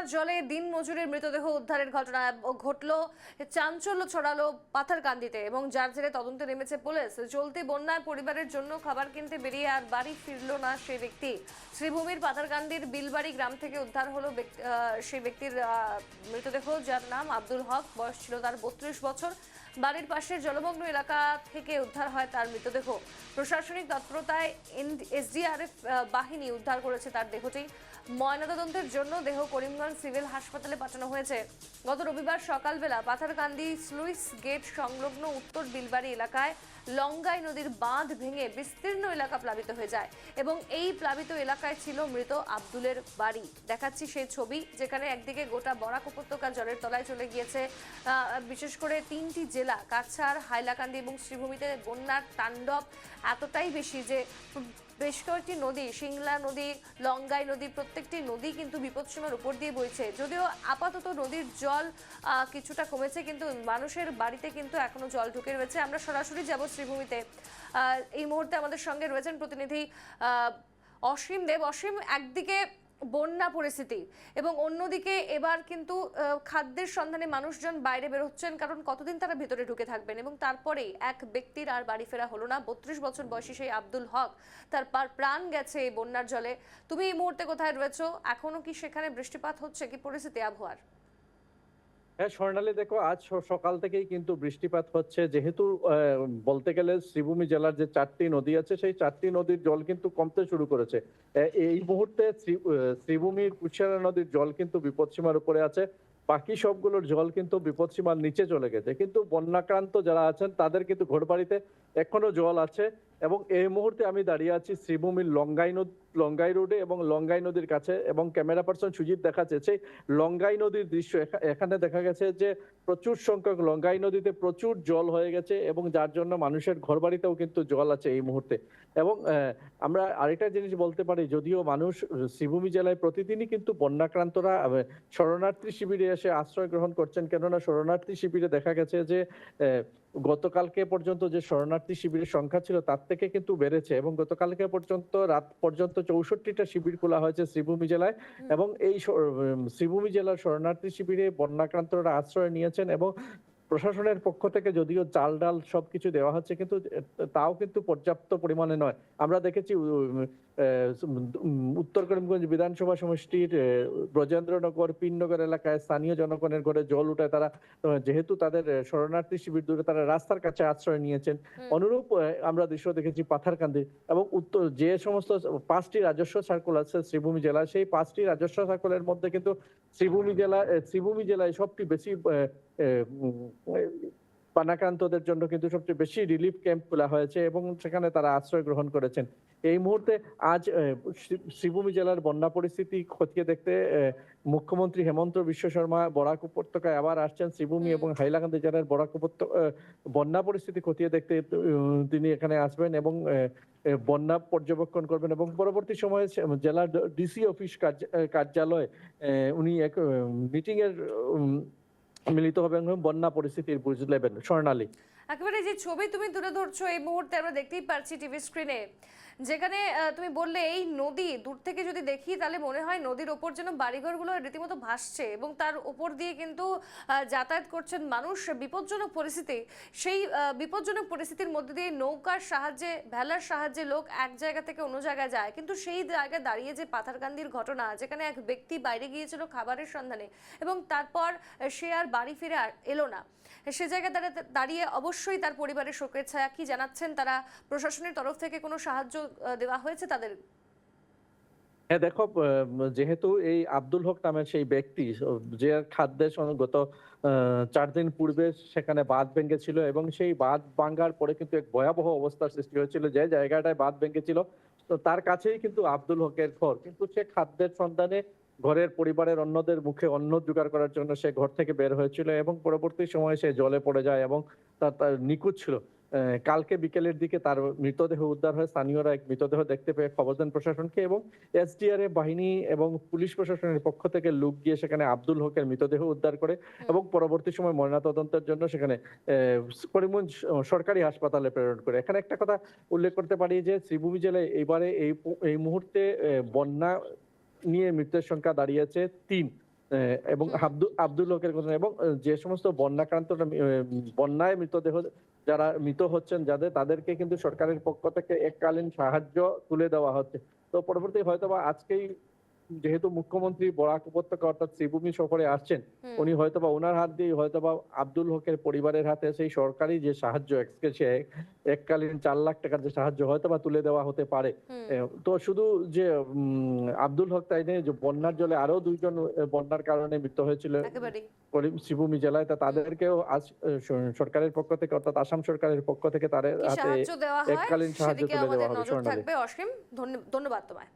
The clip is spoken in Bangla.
বন্যার জলে দিন মজুরের মৃতদেহ উদ্ধারের ঘটনা ঘটলো, চাঞ্চল্য ছড়ালো পাথারকান্দিতে এবং যার জেরে তদন্তে নেমেছে পুলিশ। চলতি বন্যায় পরিবারের জন্য খাবার কিনতে বেরিয়ে আর বাড়ি ফিরল না সেই ব্যক্তি। শ্রীভূমির পাথারকান্দির বিলবাড়ি গ্রাম থেকে উদ্ধার হলো সেই ব্যক্তির মৃতদেহ, যার নাম আব্দুল হক, বয়স ছিল তার বত্রিশ বছর। বাড়ির পাশের জলমগ্ন এলাকা থেকে উদ্ধার হয় তার মৃতদেহ। প্রশাসনিক তৎপরতায় এসডিআরএফ বাহিনী উদ্ধার করেছে তার দেহটি। ময়নাতদন্তের জন্য দেহ করিমগঞ্জ সিভিল হাসপাতালে পাঠানো হয়েছে। গত রবিবার সকালবেলা পাথারকান্দি স্লুইস গেট সংলগ্ন উত্তর বিলবাড়ি এলাকায় লঙ্গাই নদীর বাঁধ ভেঙে বিস্তীর্ণ এলাকা প্লাবিত হয়ে যায় এবং এই প্লাবিত এলাকায় ছিল মৃত আব্দুলের বাড়ি। দেখাচ্ছি সেই ছবি, যেখানে একদিকে গোটা বরাক উপত্যকা জলের তলায় চলে গিয়েছে বিশেষ করে তিনটি জেলা, কাছাড়, হাইলাকান্দি এবং শ্রীভূমিতে বন্যার তাণ্ডব এতটাই বেশি যে বেশ কয়েকটি নদী, সিংলা নদী, লঙ্গাই নদী, প্রত্যেকটি নদী কিন্তু বিপদসীমার উপর দিয়ে বইছে। যদিও আপাতত নদীর জল কিছুটা কমেছে, কিন্তু মানুষের বাড়িতে কিন্তু এখনও জল ঢুকে রয়েছে। আমরা সরাসরি যাব শ্রীভূমিতে। এই মুহূর্তে আমাদের সঙ্গে রয়েছেন প্রতিনিধি অসীম দেব। অসীম, একদিকে বন্যা পরিস্থিতি এবং অন্যদিকে এবার কিন্তু খাদ্যের সন্ধানে মানুষজন বাইরে বেরোচ্ছেন কারণ কতদিন তারা ভেতরে ঢুকে থাকবেন এবং তারপরে এক ব্যক্তির আর বাড়ি ফেরা হলো না। বত্রিশ বছর বয়সী সেই আব্দুল হক, তার পার- প্রাণ গেছে এই বন্যার জলে। তুমি এই মুহূর্তে কোথায় রয়েছো? এখনও কি সেখানে বৃষ্টিপাত হচ্ছে? কি পরিস্থিতি আবহাওয়ার? হ্যাঁ স্বর্ণালী, দেখো, আজ সকাল থেকেই কিন্তু বৃষ্টিপাত হচ্ছে। যেহেতু বলতে গেলে শ্রীভূমি জেলার যে চারটি নদী আছে, সেই চারটি নদীর জল কিন্তু কমতে শুরু করেছে। এই মুহূর্তে শ্রীভূমির কুশিয়ারা নদীর জল কিন্তু বিপদসীমার উপরে আছে। বাকি সবগুলোর জল কিন্তু বিপদসীমার নিচে চলে গেছে। কিন্তু বন্যাক্রান্ত যারা আছেন, তাদের কিন্তু ঘরবাড়িতে এখনও জল আছে। এবং এই মুহূর্তে আমি দাঁড়িয়ে আছি শ্রীভূমির লঙ্গাই নদ লঙ্গাই রোডে এবং লঙ্গাই নদীর কাছে এবং ক্যামেরা পার্সন সুজিত দেখাচ্ছে সেই লঙ্গাই নদীর দৃশ্য এখা- এখানে দেখা গেছে যে প্রচুর সংখ্যক লঙ্গাই নদীতে প্রচুর জল হয়ে গেছে এবং যার জন্য মানুষের ঘরবাড়িতেও কিন্তু জল আছে এই মুহূর্তে। এবং আমরা আরেকটা জিনিস বলতে পারি, যদিও মানুষ শ্রীভূমি জেলায় প্রতিদিনই কিন্তু বন্যাক্রান্তরা শরণার্থী শিবিরে এসে আশ্রয় গ্রহণ করছেন। কেননা শরণার্থী শিবিরে দেখা গেছে যে গতকালকে পর্যন্ত যে শরণার্থী শিবিরের সংখ্যা ছিল তার থেকে কিন্তু বেড়েছে এবং গতকালকে পর্যন্ত রাত পর্যন্ত চৌষট্টিটা শিবির খোলা হয়েছে শ্রীভূমি জেলায় এবং এই শ্রীভূমি জেলার শরণার্থী শিবিরে বন্যাক্রান্তরা আশ্রয় নিয়েছেন এবং প্রশাসনের পক্ষ থেকে যদিও চাল ডাল সবকিছু দেওয়া হচ্ছে কিন্তু তাও কিন্তু পর্যাপ্ত পরিমাণে নয়। আমরা দেখেছি উত্তর করিমগঞ্জ বিধানসভা সমষ্টির ব্রজেন্দ্রনগর পিননগর এলাকায় স্থানীয় জনগণের ঘরে জল উঠায় তারা যেহেতু তাদের শরণার্থী শিবির দূরে তারা রাস্তার কাছে আশ্রয় নিয়েছেন। অনুরূপ আমরা দৃশ্য দেখেছি পাথারকান্দি এবং উত্তর যে সমস্ত পাঁচটি রাজস্ব সার্কুল আছে শ্রীভূমি জেলা সেই পাঁচটি রাজস্ব সার্কুলের মধ্যে কিন্তু শ্রীভূমি জেলা শ্রীভূমি জেলায় সবটি বেশি পানাক্রান্তদের জন্য কিন্তু সবচেয়ে বেশি রিলিফ ক্যাম্প খোলা হয়েছে এবং সেখানে তারা আশ্রয় গ্রহণ করেছেন। এই মুহূর্তে আজ শ্রী- শ্রীভূমি জেলার বন্যা পরিস্থিতি খতিয়ে দেখতে মুখ্যমন্ত্রী হেমন্ত বিশ্ব শর্মা বরাক উপত্যকায় আবার আসছেন। শ্রীভূমি এবং হাইলাকান্দি জেলার বরাক উপত্যকা বন্যা পরিস্থিতি খতিয়ে দেখতে তিনি এখানে আসবেন এবং বন্যা পর্যবেক্ষণ করবেন এবং পরবর্তী সময়ে জেলার ডিসি অফিস কার্য- কার্যালয় উনি এক মিটিং এর মিলিত হবে বন্যা পরিস্থিতির বুঝ নেবেন স্বর্ণালী। একেবারে যে ছবি তুমি তুলে ধরছো এই মুহূর্তে আমরা দেখতেই পারছি টিভি স্ক্রিনে যেখানে তুমি বললে এই নদী দূর থেকে যদি দেখি তাহলে মনে হয় নদীর ওপর যেন বাড়িঘরগুলো রীতিমতো ভাসছে এবং তার উপর দিয়ে কিন্তু যাতায়াত করছেন মানুষ। বিপজ্জনক পরিস্থিতি। সেই বিপজ্জনক পরিস্থিতির মধ্যে দিয়ে নৌকার সাহায্যে, ভেলার সাহায্যে লোক এক জায়গা থেকে অন্য জায়গায় যায়। কিন্তু সেই জায়গায় দাঁড়িয়ে যে পাথারকান্দির ঘটনা, যেখানে এক ব্যক্তি বাইরে গিয়েছিল খাবারের সন্ধানে এবং তারপর, সে আর বাড়ি ফিরে এলো না। সে জায়গায় দাঁড়া- দাঁড়িয়ে অবশ্যই তার পরিবারের শোকের ছায়া কি জানাচ্ছেন? তারা প্রশাসনের তরফ থেকে কোনো সাহায্য আহ, দেওয়া হয়েছে তাদের? হ্যাঁ দেখো যেহেতু এই আব্দুল হক নামের সেই ব্যক্তি যে খাদ্যের গত চার দিন পূর্বে সেখানে বাঁধ ভেঙেছিল এবং সেই বাঁধ ভাঙ্গার পরে কিন্তু এক ভয়াবহ অবস্থার সৃষ্টি হয়েছিল। যে জায়গাটায় বাঁধ ভেঙেছিল তো তার কাছেই কিন্তু আব্দুল হকের ঘর। কিন্তু সে খাদ্যের সন্ধানে ঘরের পরিবারের অন্যদের মুখে অন্ন জোগাড় করার জন্য সে ঘর থেকে বের হয়েছিল এবং পরবর্তী সময়ে সে জলে পড়ে যায় এবং তার তার নিখোঁজ ছিল। কালকে বিকেলের দিকে তার মৃতদেহ উদ্ধার হয়। স্থানীয়রা এক মৃতদেহ দেখতে পেয়ে খবর দেন প্রশাসনকে এবং এসডিআরএফ বাহিনী এবং পুলিশ প্রশাসনের পক্ষ থেকে লোক গিয়ে সেখানে আব্দুল হকের মৃতদেহ উদ্ধার করে এবং পরবর্তী সময় ময়নাতদন্তের জন্য সেখানে করিমগঞ্জ সরকারি হাসপাতালে প্রেরণ করে। এখানে একটা কথা উল্লেখ করতে পারি যে শ্রীভূমি জেলায় এবারে এই এই মুহূর্তে বন্যা নিয়ে মৃতের সংখ্যা দাঁড়িয়েছে তিন আহ, এবং আব্দুল আব্দুল হকের ঘটনা এবং যে সমস্ত বন্যাক্রান্ত বন্যায় মৃতদেহ যারা মৃত হচ্ছেন, যাদের, তাদেরকে কিন্তু সরকারের পক্ষ থেকে এককালীন সাহায্য তুলে দেওয়া হচ্ছে। তো পরবর্তী হয়তোবা আজকেই যেহেতু মুখ্যমন্ত্রী বরাক উপত্যকা অর্থাৎ শ্রীভূমি সফরে আসছেন। উনি হয়তোবা ওনার হাত দিয়ে হয়তোবা আব্দুল হকের পরিবারের হাতে সেই সরকারি যে সাহায্য এককালীন চার লাখ টাকার যে সাহায্য হয়তোবা তুলে দেওয়া হতে পারে। তো শুধু যে আব্দুল হক তাই নেই যে বন্যার জলে আরও দুইজন বন্যার কারণে মৃত্যু হয়েছিল শ্রীভূমি জেলায় তা তাদেরকেও আজ সরকারের পক্ষ থেকে অর্থাৎ আসাম সরকারের পক্ষ থেকে তাদের হাতে এককালীন সাহায্য তুলে দেওয়া হবে ধন্যবাদ তোমায়।